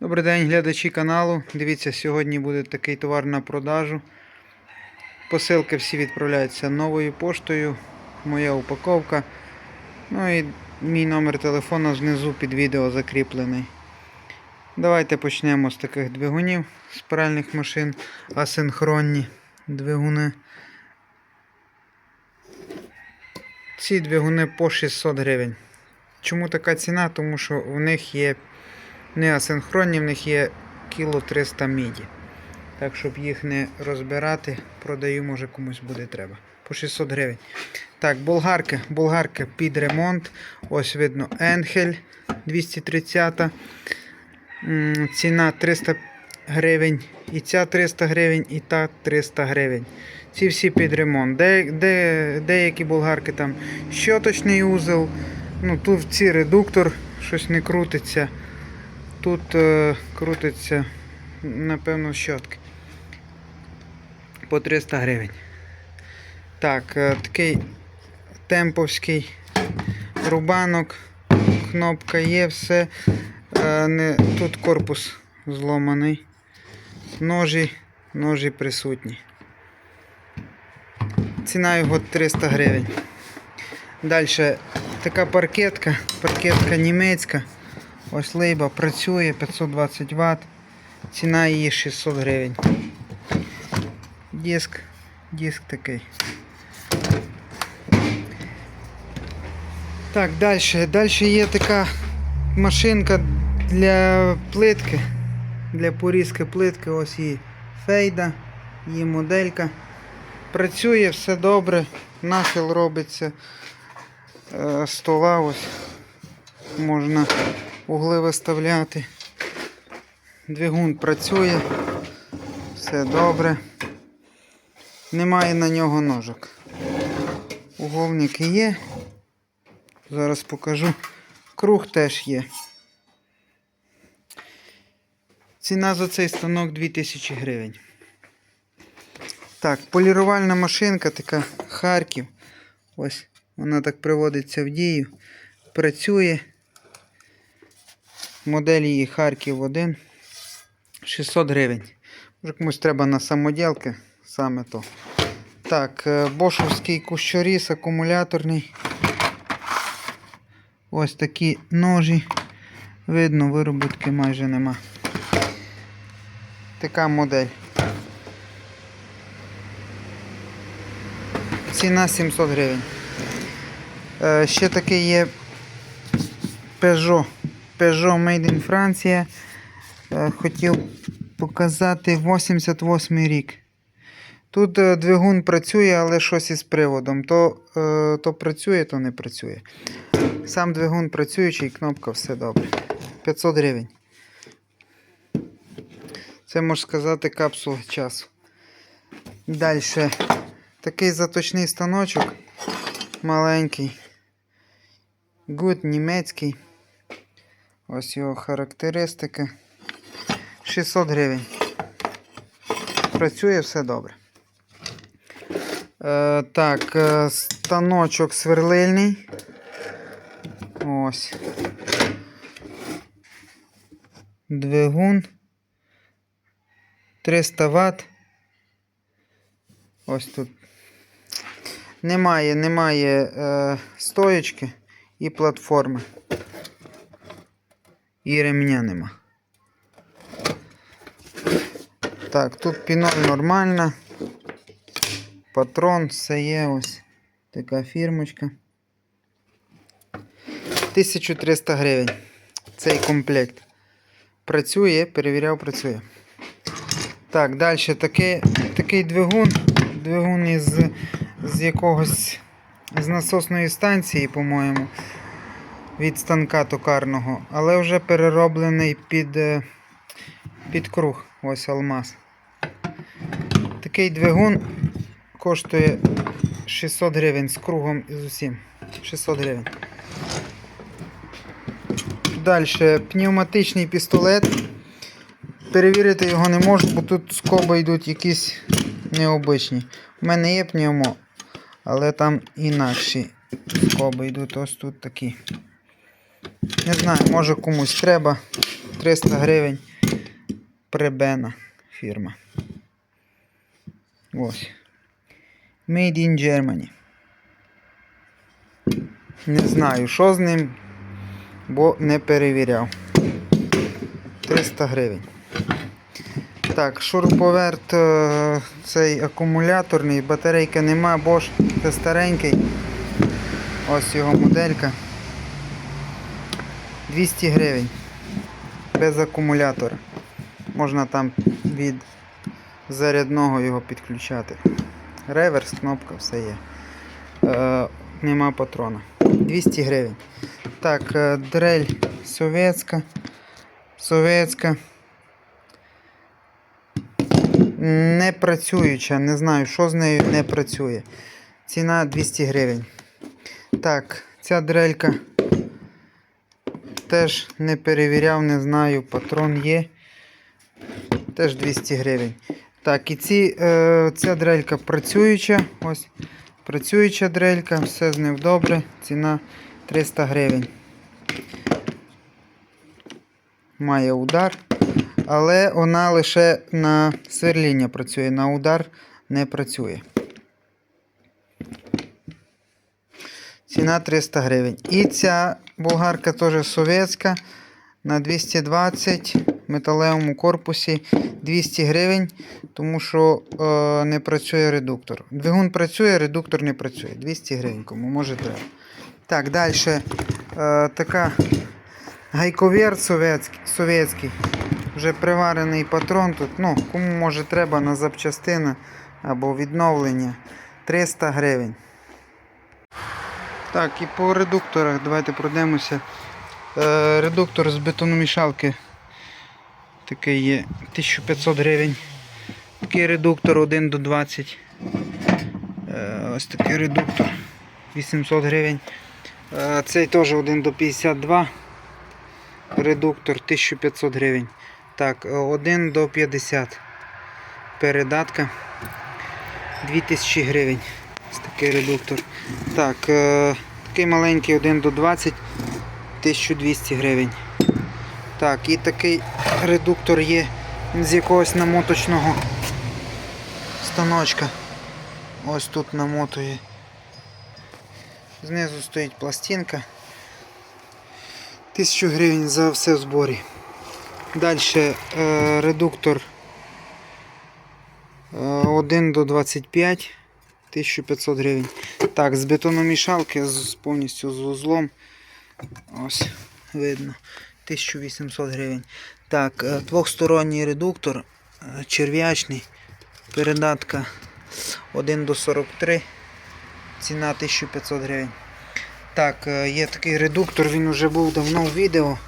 Добрий день, глядачі каналу. Дивіться, сьогодні буде такий товар на продажу. Посилки всі відправляються новою поштою. Моя упаковка. Ну і мій номер телефону знизу під відео закріплений. Давайте почнемо з таких двигунів спиральних машин, асинхронні двигуни. Ці двигуни по 600 гривень. Чому така ціна? Тому що в них є не асинхронні, в них є кіло 300 міді. Так, щоб їх не розбирати, продаю, може комусь буде треба. По 600 гривень. Так, болгарки. Болгарки під ремонт. Ось видно Енхель 230. М, Ціна 300 гривень. І ця 300 гривень, і та 300 гривень. Ці всі під ремонт. Де, де, деякі болгарки там щоточний узел. Ну, тут ці редуктор, щось не крутиться. Тут е, крутиться, напевно, щотки. По 300 гривень. Так, е, такий темповський рубанок. Кнопка є, все. Е, не, тут корпус зломаний. Ножі, ножі присутні. Ціна його 300 гривень. Далі така паркетка, паркетка німецька. Ось лейба працює 520 Вт. Ціна її 600 гривень. Диск, диск такий. Так, далі. Далі є така машинка для плитки. Для порізки плитки. Ось її фейда, її моделька. Працює все добре, нахил робиться. Е, Стола ось можна угли виставляти. Двигун працює, все добре. Немає на нього ножок. Уголники є. Зараз покажу. Круг теж є. Ціна за цей станок 2000 гривень. Так, полірувальна машинка така Харків. Ось вона так приводиться в дію. Працює. Модель її Харків 1. 600 гривень. Може комусь треба на самоділки, саме то. Так, е, бошовський кущоріз акумуляторний. Ось такі ножі. Видно, вироботки майже нема. Така модель. Ціна 700 гривень. Е, ще такий є Peugeot. Peugeot Made in Франція. Е, Хотів показати 88 рік. Тут е, двигун працює, але щось із приводом. То, е, то працює, то не працює. Сам двигун працюючий, кнопка все добре. 500 гривень. Це можна сказати капсула часу. Далі. Такий заточний станочок. Маленький. Good німецький. Ось його характеристики. 600 гривень. Працює все добре. Е, так, е, станочок сверлильний. Ось. Двигун. 300 Вт. Ось тут. Немає, немає е, стоєчки і платформи. І ремня нема. Так, тут піноль нормальна. Патрон, все є ось. Така фірмочка. 1300 гривень. Цей комплект. Працює, перевіряв, працює. Так, далі такий, такий двигун. Двигун із, з якогось з насосної станції, по-моєму, від станка токарного, але вже перероблений під, е, під круг. Ось алмаз. Такий двигун коштує 600 гривень з кругом і з усім. 600 гривень. Далі пневматичний пістолет. Перевірити його не можу, бо тут скоби йдуть якісь необичні. У мене є пневмо, але там інакші скоби йдуть ось тут такі. Не знаю, може комусь треба. 300 гривень. Пребена фірма. Ось. Made in Germany. Не знаю, що з ним, бо не перевіряв. 300 гривень. Так, шуруповерт е, цей акумуляторний, батарейки нема, Bosch, це старенький. Ось його моделька. 200 гривень. Без акумулятора. Можна там від зарядного його підключати. Реверс, кнопка, все є. Е, нема патрона. 200 гривень. Так, е, дрель совєтська. Совєтська. Не працююча, не знаю, що з нею не працює. Ціна 200 гривень. Так, ця дрелька теж не перевіряв, не знаю, патрон є. Теж 200 гривень. Так, і ці, е, ця дрелька працююча. Ось працююча дрелька, все з ним добре. Ціна 300 гривень. Має удар, але вона лише на сверління працює, на удар не працює. Ціна 300 гривень. І ця болгарка теж совєтська на 220 в металевому корпусі 200 гривень, тому що е, не працює редуктор. Двигун працює, редуктор не працює. 200 гривень, кому може треба. Так, далі е, така гайковер совєтський. Вже приварений патрон тут. Ну, кому може треба на запчастини або відновлення 300 гривень. Так, і по редукторах давайте пройдемося. Е, редуктор з бетономішалки. Такий є 1500 гривень. Такий редуктор 1 до 20. Е, ось такий редуктор 800 гривень. Е, цей теж 1 до 52. Редуктор 1500 гривень. Так, е, 1 до 50. Передатка 2000 гривень. Ось такий редуктор. Так, е, такий маленький 1 до 20, 1200 гривень. Так, і такий редуктор є з якогось намоточного станочка. Ось тут намотує. Знизу стоїть пластинка. 1000 гривень за все в зборі. Далі е, редуктор е, 1 до 25. 1500 гривень. Так, з бетономішалки з, повністю з вузлом. Ось, видно. 1800 гривень. Так, е, двохсторонній редуктор, е, черв'ячний, передатка 1 до 43, ціна 1500 гривень. Так, е, є такий редуктор, він вже був давно в відео.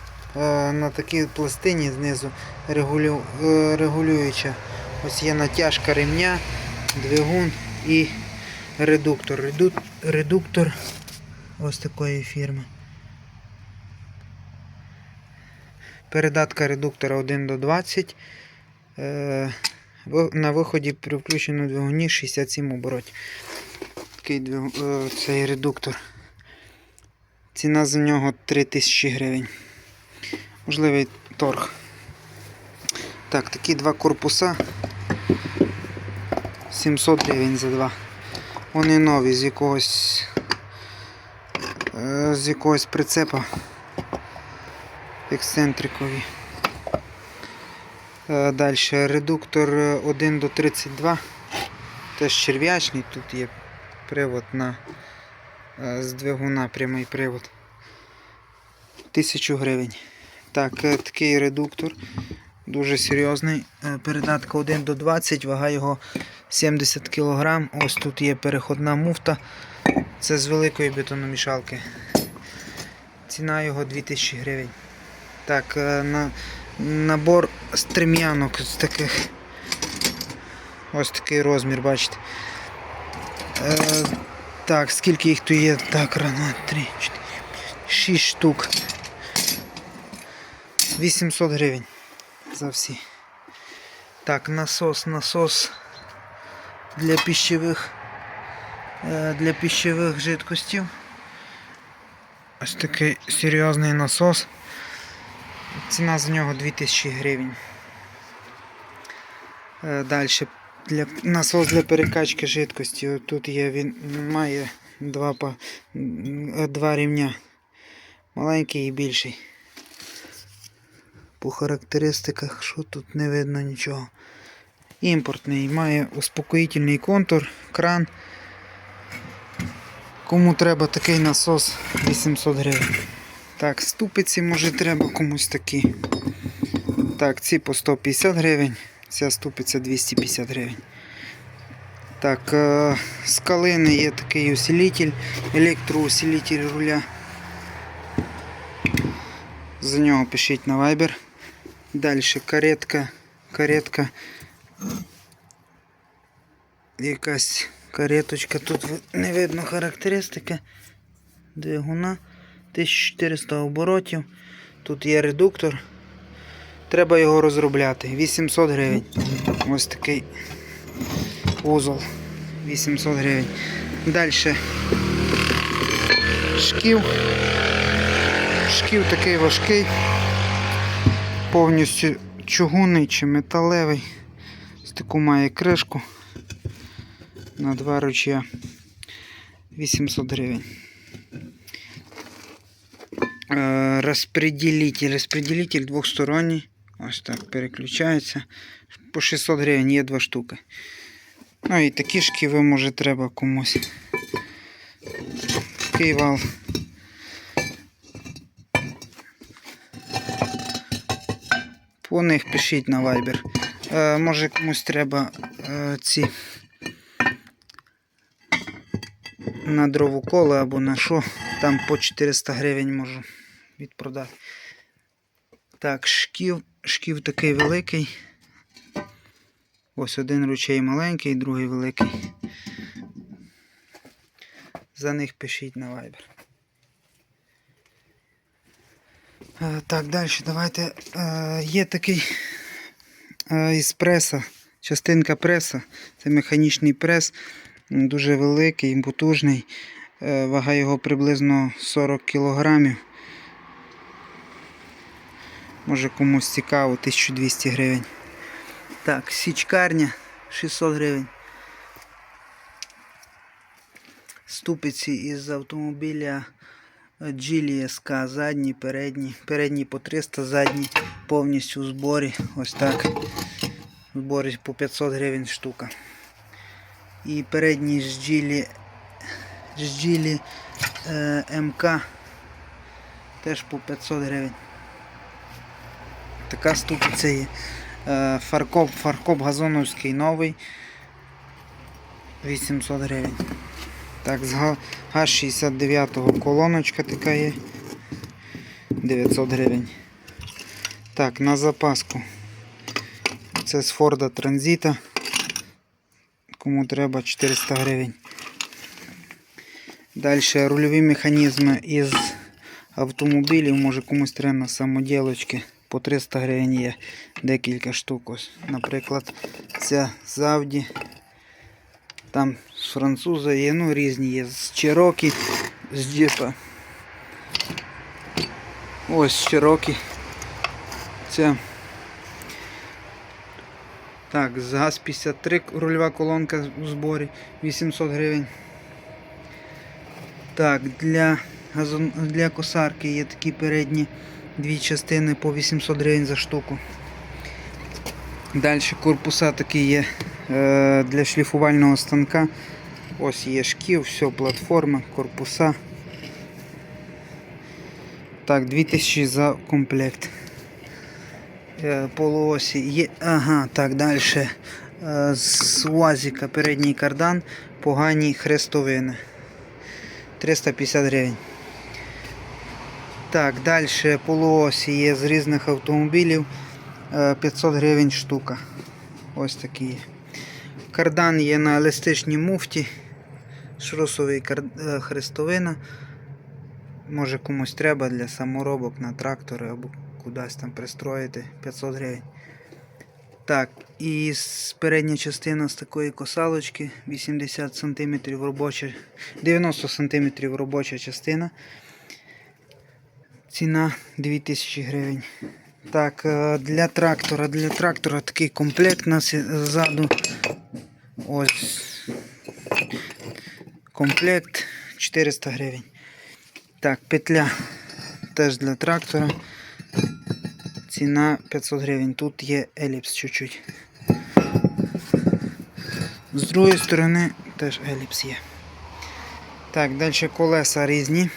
На такій пластині знизу регулю, регулююча. Ось є натяжка ремня, двигун і редуктор. Реду, редуктор ось такої фірми. Передатка редуктора 1 до 20. Е, на виході при включеному двигуні 67 оборотів. Такий двигун, е, цей редуктор. Ціна за нього 3000 гривень. Можливий торг. Так, такі два корпуса. 700 гривень за два. Вони нові з якогось е, з якогось прицепа ексцентрикові. Е, Далі редуктор е, 1 до 32. Теж черв'ячний, тут є привод на е, з двигуна прямий привод. 1000 гривень. Так, такий редуктор. Дуже серйозний. Передатка 1 до 20, вага його 70 кг. Ось тут є переходна муфта. Це з великої бетономішалки. Ціна його 2000 гривень. Так, е, на, набор стрем'янок з таких. Ось такий розмір, бачите. Е, так, скільки їх тут є? Так, рано, 3, 4, 6 штук. 800 гривень за всі. Так, насос, насос для пищевих, е, для пищевих жидкостів. Ось такий серйозний насос. Ціна за нього 2000 гривень. Далі для насос для перекачки жидкості. Тут є він має два, е, два рівня. Маленький і більший. По характеристиках, що тут не видно нічого. Імпортний, має успокоїтельний контур, кран. Кому треба такий насос 800 гривень. Так, ступиці може треба комусь такі. Так, ці по 150 гривень, ця ступиця 250 гривень. Так, е, з калини є такий усилитель, електроусилитель руля. За нього пишіть на Viber. Далі каретка, каретка. Якась кареточка. Тут не видно характеристики двигуна. 1400 оборотів. Тут є редуктор. Треба його розробляти. 800 гривень. Ось такий вузол. 800 гривень. Далі. Шків. Шків такий важкий. Повністю чугунний чи металевий. Ось таку має кришку. На два ручя. 800 гривень. Е, Розпределитель. Розпределитель двохсторонній. Ось так переключається. По 600 гривень є два штуки. Ну і такі шківи може треба комусь. Такий вал. По них пишіть на Viber. Е, може комусь треба е, ці на дровоколи або на що. Там по 400 гривень можу відпродати. Так, шків, шків такий великий. Ось один ручей маленький, другий великий. За них пишіть на. Е, Так, далі давайте. Е, Є такий е, із преса, частинка преса. Це механічний прес, дуже великий, потужний. Е, Вага його приблизно 40 кг. Може комусь цікаво, 1200 гривень. Так, січкарня 600 гривень. Ступиці із автомобіля Geely SK, задні, передні. Передні по 300, задні повністю в зборі. Ось так. Зборі по 500 гривень штука. І передні з Geely, е, МК теж по 500 гривень. Така ступиця є. Е, Фаркоп, фаркоп газоновський новий. 800 гривень. Так, з Га- ГАЗ-69 колоночка така є. 900 гривень. Так, на запаску. Це з Форда Транзита. Кому треба 400 гривень. Далі рульові механізми із автомобілів. Може комусь треба на самоділочки. По 300 гривень є декілька штук. Ось. Наприклад, ця з Audi. Там з француза є, ну різні є. З Чирокі, з Джипа. Ось Чирокі. Це. Так, з ГАЗ-53 рульова колонка в зборі 800 гривень. Так, для, газон... для косарки є такі передні дві частини по 800 гривень за штуку. Далі корпуса такі є е, для шліфувального станка. Ось є шків, все, платформа, корпуса. Так, 2000 за комплект. Е, полуосі є. Ага, так, далі. Е, з УАЗіка передній кардан, погані хрестовини. 350 гривень. Так, далі полуосі є з різних автомобілів. Е, 500 гривень штука. Ось такі є. Кардан є на еластичній муфті. Шрусовий е, хрестовина. Може комусь треба для саморобок на трактори або кудись там пристроїти 500 гривень. Так, і передня частина з такої косалочки 80 см робоча, 90 см робоча частина. Ціна 2000 гривень. Так, е, для трактора, для трактора такий комплект у нас ззаду. Ось. Комплект 400 гривень. Так, петля теж для трактора. Ціна 500 гривень. Тут є еліпс чуть-чуть. З другої сторони теж еліпс є. Так, далі колеса різні.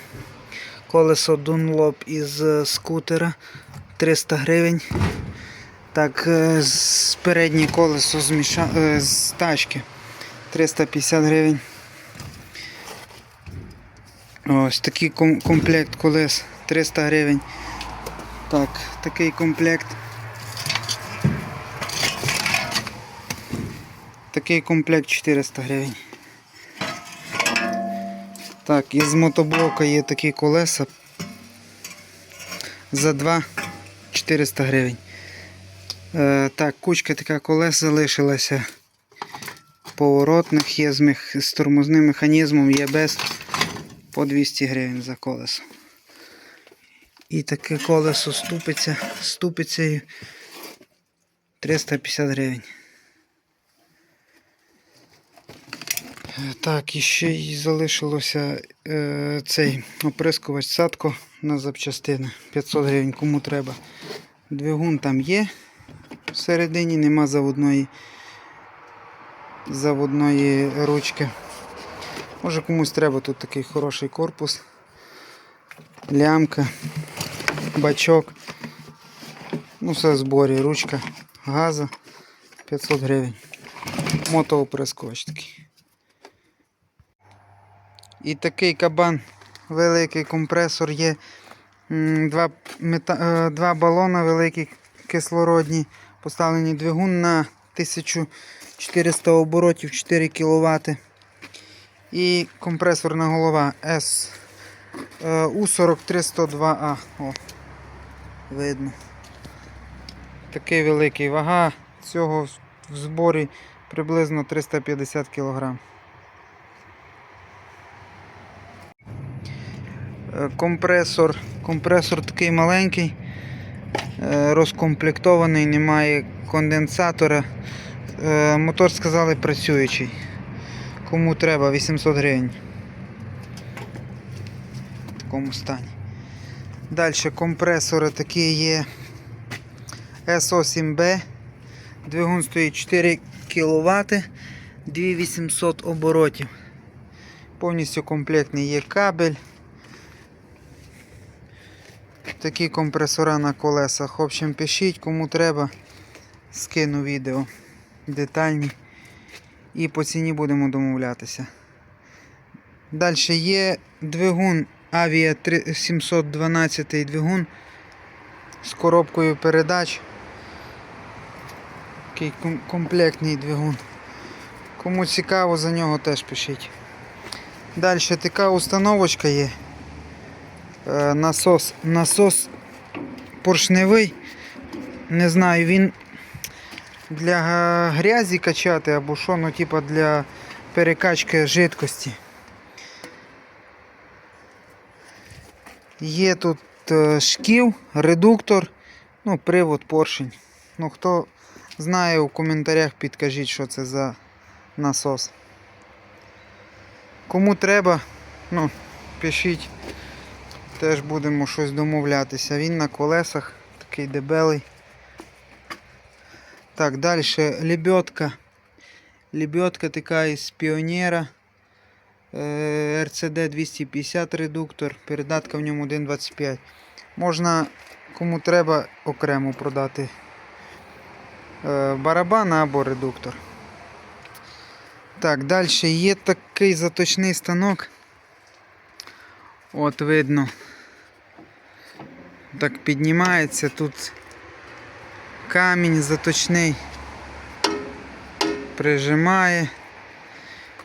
Колесо Dunlop із е, скутера 300 гривень. Так, е, з переднє колесо з, міша... е, з тачки 350 гривень. Ось такий комплект колес 300 гривень. Так, такий комплект. Такий комплект 400 гривень. Так, із мотоблока є такі колеса за 2 400 гривень. Е, так, кучка така колес залишилася. Поворотних є з, мех... з тормозним механізмом, є без по 200 гривень за колесо. І таке колесо ступиться, ступицею 350 гривень. Так, і ще й залишилося е, цей оприскувач садко на запчастини. 500 гривень, кому треба. Двигун там є. Всередині нема заводної, заводної ручки. Може комусь треба тут такий хороший корпус, лямка, бачок. Ну, все в зборі, ручка, газа 500 гривень. Мотооприскувач такий. І такий кабан, великий компресор є. Два, мета... е, два балона великі кислородні, поставлені двигун на 1400 оборотів 4 кВт. І компресорна голова S е, U43102A. О, видно. Такий великий вага. Цього в зборі приблизно 350 кг. Е, Компресор, компресор такий маленький, е, розкомплектований, немає конденсатора. Е, Мотор сказали працюючий. Кому треба 800 гривень. В такому стані. Далі компресори такі є SO7B. Двигун стоїть 4 кВт, 2800 оборотів. Повністю комплектний є кабель. Такі компресора на колесах. В общем, пишіть, кому треба. Скину відео детальні. І по ціні будемо домовлятися. Далі є двигун 3- 712 двигун з коробкою передач. Такий комплектний двигун. Кому цікаво, за нього теж пишіть. Далі така установочка є. Е, Насос, насос поршневий. Не знаю, він для грязі качати або що, ну типа для перекачки жидкості. Є тут е, шків, редуктор, ну, привод, поршень. Ну, хто знає, у коментарях підкажіть, що це за насос. Кому треба, ну, пишіть. Теж будемо щось домовлятися. Він на колесах, такий дебелий. Так, далі лебедка. Лебедка така із піонера. Е, RCD 250 редуктор. Передатка в ньому 1.25. Можна кому треба окремо продати е, барабан або редуктор. Так, далі є такий заточний станок. От видно. Так піднімається тут камінь заточний. Прижимає.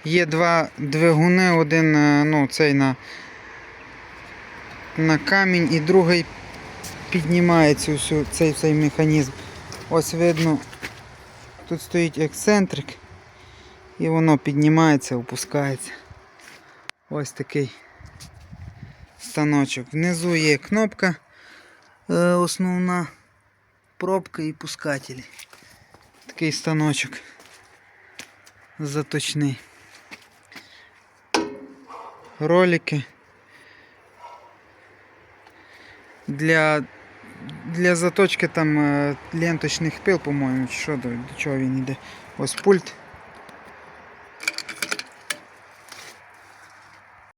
Є два двигуни, один е, ну, цей на, на камінь і другий піднімає цю всю, цей, цей механізм. Ось видно, тут стоїть ексцентрик і воно піднімається, опускається. Ось такий станочок. Внизу є кнопка е, основна. пробка і пускателі. Такий станочок. Заточний. Ролики. Для, для заточки там ленточных ленточних пил, по-моєму, чи що до, до чого він йде. Ось пульт